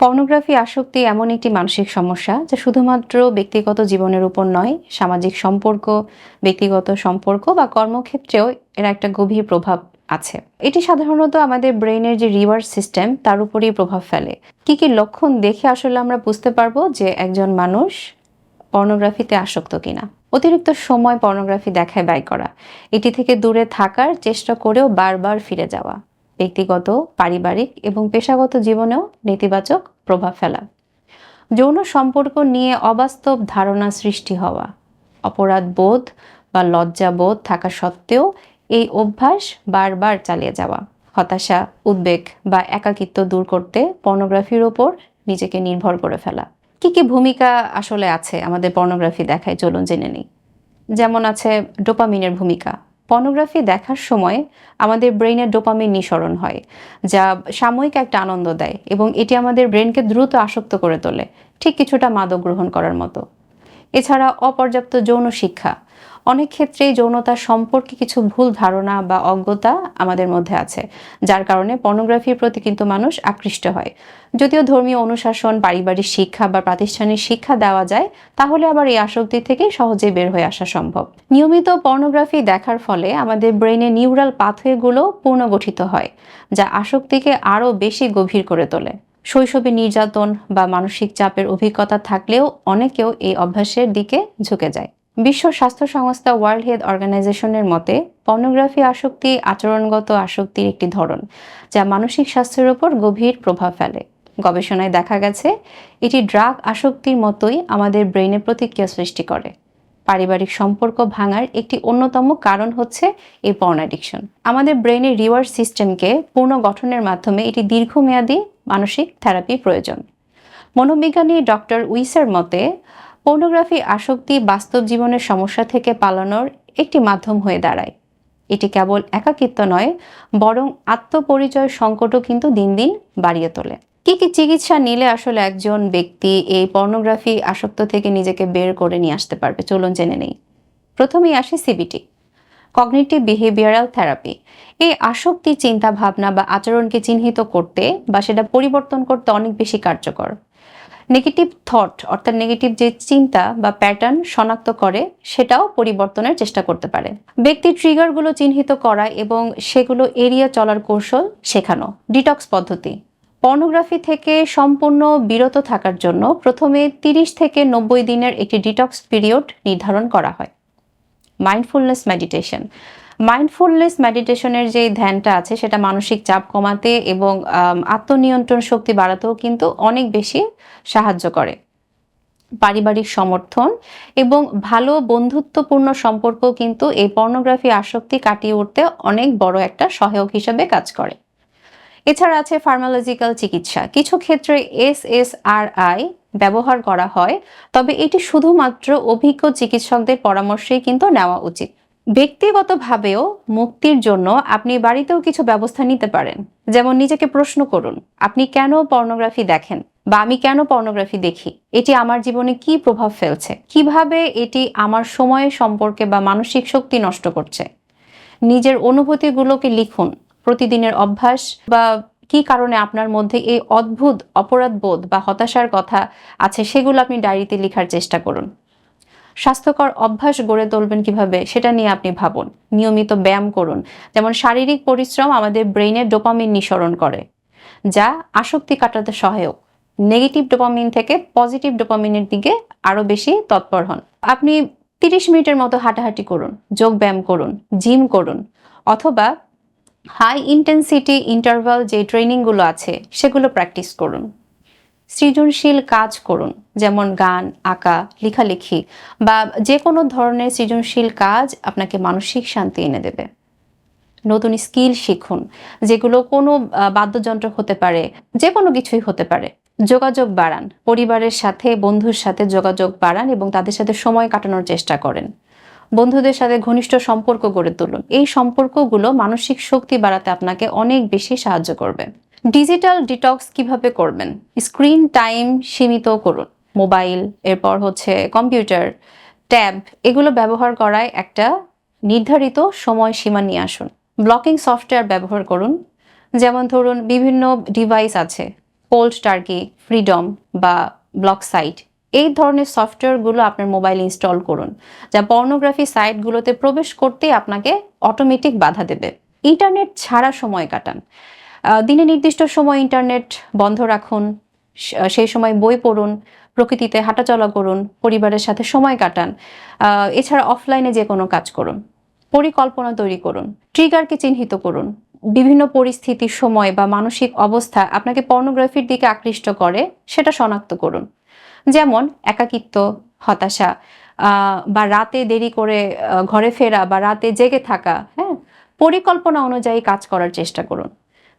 Pornography আসক্তি এমন একটি মানসিক সমস্যা যা শুধুমাত্র ব্যক্তিগত জীবনের উপর নয়, সামাজিক সম্পর্ক, ব্যক্তিগত সম্পর্ক বা কর্মক্ষেত্রেও এর একটা গভীর প্রভাব আছে। এটি সাধারণত আমাদের ব্রেনের যে রিওয়ার্ড সিস্টেম, তার উপরেই প্রভাব ফেলে। কি কি লক্ষণ দেখে আসলে আমরা বুঝতে পারব যে একজন মানুষ পর্নোগ্রাফিতে আসক্ত কিনা। অতিরিক্ত সময় পর্নোগ্রাফি দেখায় ব্যয় করা। এটি থেকে দূরে থাকার চেষ্টা করেও বারবার ফিরে যাওয়া। ব্যক্তিগত, পারিবারিক এবং পেশাগত জীবনেও নেতিবাচক প্রভাব ফেলা। যৌন সম্পর্ক নিয়ে অবাস্তব ধারণা সৃষ্টি হওয়া। অপরাধ বোধ বা লজ্জা বোধ থাকা সত্ত্বেও এই অভ্যাস বারবার চালিয়ে যাওয়া। হতাশা, উদ্বেগ বা একাকিত্ব দূর করতে পর্নোগ্রাফির ওপর নিজেকে নির্ভর করে ফেলা। কি কি ভূমিকা আসলে আছে আমাদের পর্নোগ্রাফি দেখায় চলুন জেনে নিই। যেমন আছে ডোপামিনের ভূমিকা পর্নোগ্রাফি দেখার সময় আমাদের ব্রেনের ডোপামিন নিঃসরণ হয়, যা সাময়িক একটা আনন্দ দেয় এবং এটি আমাদের ব্রেনকে দ্রুত আসক্ত করে তোলে, ঠিক কিছুটা মাদক গ্রহণ করার মতো। এছাড়া অপর্যাপ্ত যৌন শিক্ষা। অনেক ক্ষেত্রেই যৌনতা সম্পর্কে কিছু ভুল ধারণা বা অজ্ঞতা আমাদের মধ্যে আছে, যার কারণে পর্নোগ্রাফির প্রতি কিন্তু মানুষ আকৃষ্ট হয়। যদিও ধর্মীয় অনুশাসন, পারিবারিক শিক্ষা বা প্রাতিষ্ঠানিক শিক্ষা দেওয়া যায়, তাহলে আবার এই আসক্তি থেকে সহজে বের হয়ে আসা সম্ভব। নিয়মিত পর্নোগ্রাফি দেখার ফলে আমাদের ব্রেনে নিউরাল পাথওয়েগুলো পুনর্গঠিত হয়, যা আসক্তিকে আরও বেশি গভীর করে তোলে। শৈশবে নির্যাতন বা মানসিক চাপের অভিজ্ঞতা থাকলেও অনেকেও এই অভ্যাসের দিকে ঝুঁকে যায়। বিশ্ব স্বাস্থ্য সংস্থা ওয়ার্ল্ড হেলথ অর্গানাইজেশনের মতে, পর্নোগ্রাফি আসক্তি আচরণগত আসক্তির একটি ধরন, যা মানসিক স্বাস্থ্যের উপর গভীর প্রভাব ফেলে। গবেষণায় দেখা গেছে, এটি ড্রাগ আসক্তির মতোই আমাদের ব্রেনে প্রতিক্রিয়া সৃষ্টি করে। পারিবারিক সম্পর্ক ভাঙার একটি অন্যতম কারণ হচ্ছে এই পর্ন অ্যাডিকশন। আমাদের ব্রেনের রিওয়ার্ড সিস্টেমকে পুনর্গঠনের মাধ্যমে এটি দীর্ঘমেয়াদী মানসিক থেরাপি প্রয়োজন। মনোবিজ্ঞানী ডক্টর উইসের মতে, পর্নোগ্রাফি আসক্তি বাস্তব জীবনের সমস্যা থেকে পালানোর একটি মাধ্যম হয়ে দাঁড়ায়। এটি কেবল একাকিত্ব নয়, বরং আত্মপরিচয় সংকটও কিন্তু দিন দিন বাড়িয়ে তোলে। কি কি চিকিৎসা নিলে আসলে একজন ব্যক্তি এই পর্নোগ্রাফি আসক্ত থেকে নিজেকে বের করে নিয়ে আসতে পারবে? চলুন জেনে নেই। প্রথমেই আসে সিবিটি। কগনিটিভ বিহেভিয়ারাল থেরাপি এই আসক্তি চিন্তা ভাবনা বা আচরণকে চিহ্নিত করতে বা সেটা পরিবর্তন করতে অনেক বেশি কার্যকর। নেগেটিভ থট অর্থাৎ নেগেটিভ যে চিন্তা বা প্যাটার্ন শনাক্ত করে, সেটাও পরিবর্তনের চেষ্টা করতে পারে। ব্যক্তির ট্রিগারগুলো চিহ্নিত করা এবং সেগুলো এড়িয়ে চলার কৌশল শেখানো। ডিটক্স পদ্ধতি। পর্নোগ্রাফি থেকে সম্পূর্ণ বিরত থাকার জন্য প্রথমে তিরিশ থেকে নব্বই দিনের একটি ডিটক্স পিরিয়ড নির্ধারণ করা হয়। মাইন্ডফুলনেস মেডিটেশন মাইন্ডফুলনেস মেডিটেশনের যে ধ্যানটা আছে, সেটা মানসিক চাপ কমাতে এবং আত্মনিয়ন্ত্রণ শক্তি বাড়াতেও কিন্তু অনেক বেশি সাহায্য করে। পারিবারিক সমর্থন এবং ভালো বন্ধুত্বপূর্ণ সম্পর্ক কিন্তু এই পর্নোগ্রাফি আসক্তি কাটিয়ে উঠতে অনেক বড় একটা সহায়ক হিসাবে কাজ করে। এছাড়া আছে ফার্মালজিক্যাল চিকিৎসা। কিছু ক্ষেত্রে এস এস আর আই ব্যবহার করা হয়, তবে এটি শুধুমাত্র অভিজ্ঞ চিকিৎসকদের পরামর্শেই কিন্তু নেওয়া উচিত। ব্যক্তিগতভাবেও মুক্তির জন্য আপনি বাড়িতেও কিছু ব্যবস্থা নিতে পারেন। যেমন নিজেকে প্রশ্ন করুন, আপনি কেন পর্নোগ্রাফি দেখেন? বা আমি কেন পর্নোগ্রাফি দেখি? এটি আমার জীবনে কি প্রভাব ফেলছে? কীভাবে এটি আমার সময়ের সম্পর্কে বা মানসিক শক্তি নষ্ট করছে? নিজের অনুভূতিগুলোকে লিখুন প্রতিদিনের অভ্যাস বা কি কারণে আপনার মধ্যে এই অদ্ভুত অপরাধ বোধ বা হতাশার কথা আছে সেগুলো আপনি ডায়েরিতে লেখার চেষ্টা করুন। স্বাস্থ্যকর অভ্যাস গড়ে তুলবেন কীভাবে সেটা নিয়ে আপনি ভাবুন। নিয়মিত ব্যায়াম করুন। যেমন শারীরিক পরিশ্রম আমাদের ব্রেইনের ডোপামিন নিঃসরণ করে, যা আসক্তি কাটাতে সহায়ক। নেগেটিভ ডোপামিন থেকে পজিটিভ ডোপামিনের দিকে আরও বেশি তৎপর হন। আপনি তিরিশ মিনিটের মতো হাঁটাহাঁটি করুন, যোগ ব্যায়াম করুন, জিম করুন, অথবা হাই ইন্টেন্সিটি ইন্টারভাল যে ট্রেনিংগুলো আছে, সেগুলো প্র্যাকটিস করুন। সৃজনশীল কাজ করুন, যেমন গান, আঁকা, লেখালেখি বা যে কোনো ধরনের সৃজনশীল কাজ আপনাকে মানসিক শান্তি এনে দেবে। নতুন স্কিল শিখুন, যেগুলো কোনো বাদ্যযন্ত্র হতে পারে যে কোনো কিছুই হতে পারে। যোগাযোগ বাড়ান, পরিবারের সাথে, বন্ধুর সাথে যোগাযোগ বাড়ান এবং তাদের সাথে সময় কাটানোর চেষ্টা করেন। বন্ধুদের সাথে ঘনিষ্ঠ সম্পর্ক গড়ে তুলুন। এই সম্পর্কগুলো মানসিক শক্তি বাড়াতে আপনাকে অনেক বেশি সাহায্য করবে। ডিজিটাল ডিটক্স কীভাবে করবেন? স্ক্রিন টাইম সীমিত করুন। মোবাইল, এরপর হচ্ছে কম্পিউটার, ট্যাব, এগুলো ব্যবহার করায় একটা নির্ধারিত সময় সীমা নিয়ে আসুন। ব্লকিং সফটওয়্যার ব্যবহার করুন। যেমন ধরুন বিভিন্ন ডিভাইস আছে কোল্ড টার্কি ফ্রিডম বা ব্লক সাইট এই ধরনের সফটওয়্যারগুলো আপনার মোবাইল ইনস্টল করুন, যা পর্নোগ্রাফি সাইটগুলোতে প্রবেশ করতেই আপনাকে অটোমেটিক বাধা দেবে। ইন্টারনেট ছাড়া সময় কাটান। দিনে নির্দিষ্ট সময় ইন্টারনেট বন্ধ রাখুন সেই সময় বই পড়ুন, প্রকৃতিতে হাঁটাচলা করুন, পরিবারের সাথে সময় কাটান এছাড়া অফলাইনে যে কোনো কাজ করুন, পরিকল্পনা তৈরি করুন ট্রিগারকে চিহ্নিত করুন। বিভিন্ন পরিস্থিতি, সময় বা মানসিক অবস্থা আপনাকে পর্নোগ্রাফির দিকে আকৃষ্ট করে, সেটা শনাক্ত করুন। যেমন একাকিত্ব, হতাশা বা রাতে দেরি করে ঘরে ফেরা বা রাতে জেগে থাকা হ্যাঁ? পরিকল্পনা অনুযায়ী কাজ করার চেষ্টা করুন।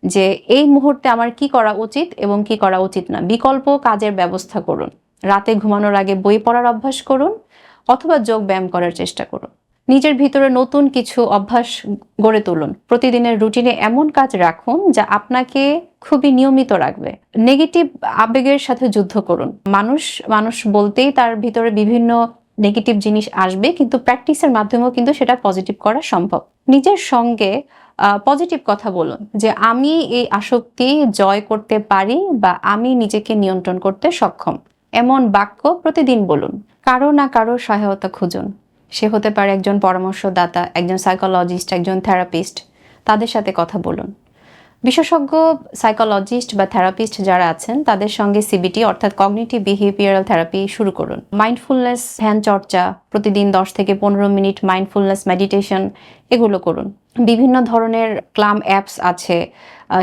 যে এই মুহূর্তে আমার কি করা উচিত এবং কি করা উচিত না, বিকল্প কাজের ব্যবস্থা করুন। রাতে ঘুমানোর আগে বই পড়ার অভ্যাস করুন অথবা যোগ ব্যায়াম করার চেষ্টা করুন। নিজের ভিতরে নতুন কিছু অভ্যাস গড়ে তুলুন। প্রতিদিনের রুটিনে এমন কাজ রাখুন যা আপনাকে খুবই নিয়মিত রাখবে। নেগেটিভ আবেগের সাথে যুদ্ধ করুন। মানুষ মানুষ বলতেই তার ভিতরে বিভিন্ন নেগেটিভ জিনিস আসবে, কিন্তু প্র্যাকটিসের মাধ্যমেও কিন্তু সেটা পজিটিভ করা সম্ভব। নিজের সঙ্গে পজিটিভ কথা বলুন যে, আমি এই আসক্তি জয় করতে পারি বা আমি নিজেকে নিয়ন্ত্রণ করতে সক্ষম। এমন বাক্য প্রতিদিন বলুন। কারও না কারও সহায়তা খুঁজুন। সে হতে পারে একজন পরামর্শদাতা একজন সাইকোলজিস্ট একজন থেরাপিস্ট তাদের সাথে কথা বলুন। বিশেষজ্ঞ সাইকোলজিস্ট বা থেরাপিস্ট যারা আছেন, তাদের সঙ্গে সিবিটি অর্থাৎ কগনিটিভ বিহেভিয়ারাল থেরাপি শুরু করুন। মাইন্ডফুলনেস ধ্যান চর্চা, প্রতিদিন দশ থেকে পনেরো মিনিট মাইন্ডফুলনেস মেডিটেশন এগুলো করুন। বিভিন্ন ধরনের ক্লাম অ্যাপস আছে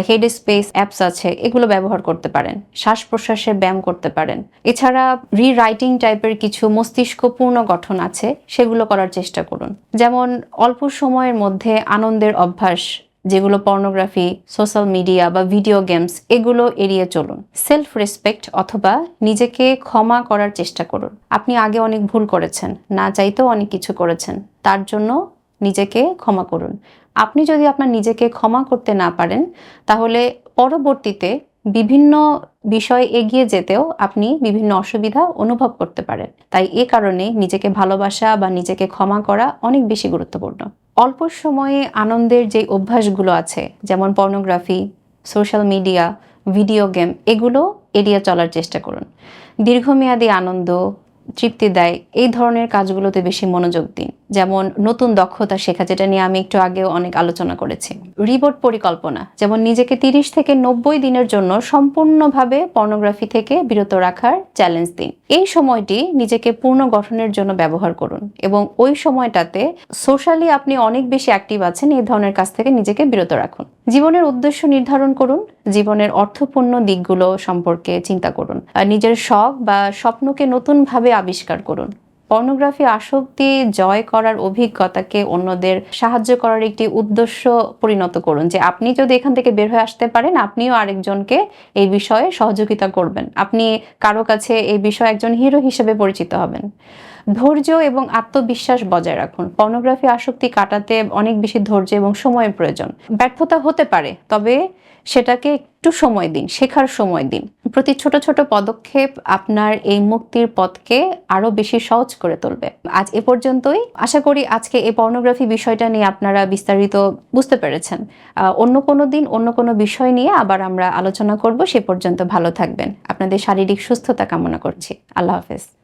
হেড স্পেস অ্যাপস আছে, এগুলো ব্যবহার করতে পারেন। শ্বাস প্রশ্বাসের ব্যায়াম করতে পারেন। এছাড়া রিরাইটিং টাইপের কিছু মস্তিষ্ক গঠন আছে, সেগুলো করার চেষ্টা করুন। যেমন অল্প সময়ের মধ্যে আনন্দের অভ্যাস যেগুলো পর্নোগ্রাফি সোশ্যাল মিডিয়া বা ভিডিও গেমস এগুলো এড়িয়ে চলুন। সেলফ রেসপেক্ট অথবা নিজেকে ক্ষমা করার চেষ্টা করুন। আপনি আগে অনেক ভুল করেছেন, না চাইতেও অনেক কিছু করেছেন, তার জন্য নিজেকে ক্ষমা করুন। আপনি যদি আপনার নিজেকে ক্ষমা করতে না পারেন, তাহলে পরবর্তীতে বিভিন্ন বিষয় এগিয়ে যেতেও আপনি বিভিন্ন অসুবিধা অনুভব করতে পারেন। তাই এ কারণে নিজেকে ভালোবাসা বা নিজেকে ক্ষমা করা অনেক বেশি গুরুত্বপূর্ণ। অল্প সময়ে আনন্দের যে অভ্যাসগুলো আছে, যেমন pornography social media video game এগুলো এড়িয়ে চলার চেষ্টা করুন। দীর্ঘমেয়াদী আনন্দ তৃপ্তি দেয় এই ধরনের কাজগুলোতে বেশি মনোযোগ দিন। যেমন নতুন দক্ষতা শেখা, যেটা নিয়ে আমি একটু আগেও অনেক আলোচনা করেছি। রিবোর্ট পরিকল্পনা, যেমন নিজেকে তিরিশ থেকে নব্বই দিনের জন্য সম্পূর্ণভাবে পর্নোগ্রাফি থেকে বিরত রাখার চ্যালেঞ্জ দিন। এই সময়টি নিজেকে পূর্ণ গঠনের জন্য ব্যবহার করুন এবং ওই সময়টাতে সোশ্যালি আপনি অনেক বেশি অ্যাক্টিভ আছেন, এই ধরনের কাজ থেকে নিজেকে বিরত রাখুন। জীবনের উদ্দেশ্য নির্ধারণ করুন জীবনের অর্থপূর্ণ দিকগুলো সম্পর্কে চিন্তা করুন। নিজের শখ বা স্বপ্নকে নতুনভাবে আবিষ্কার করুন। পর্নোগ্রাফি আসক্তি জয় করার অভিজ্ঞতাকে অন্যদের সাহায্য করার একটি উদ্দেশ্য পরিণত করুন যে আপনি যদি এখান থেকে বের হয়ে আসতে পারেন, আপনিও আরেকজনকে এই বিষয়ে সহযোগিতা করবেন। আপনি কারও কাছে এই বিষয়ে একজন হিরো হিসেবে পরিচিত হবেন। ধৈর্য এবং আত্মবিশ্বাস বজায় রাখুন। পর্নোগ্রাফি আসক্তি কাটাতে অনেক বেশি ধৈর্য এবং সময়ের প্রয়োজন। ব্যর্থতা হতে পারে, তবে সেটাকে একটু সময় দিন, শেখার সময় দিন। প্রতি ছোট ছোট পদক্ষেপ আপনার এই মুক্তির পথকে আরও বেশি সহজ করে তুলবে। আজ এ পর্যন্তই। আশা করি আজকে এই পর্নোগ্রাফি বিষয়টা নিয়ে আপনারা বিস্তারিত বুঝতে পেরেছেন। অন্য কোনো দিন অন্য কোনো বিষয় নিয়ে আবার আমরা আলোচনা করব। সে পর্যন্ত ভালো থাকবেন। আপনাদের শারীরিক সুস্থতা কামনা করছি। আল্লাহ হাফেজ।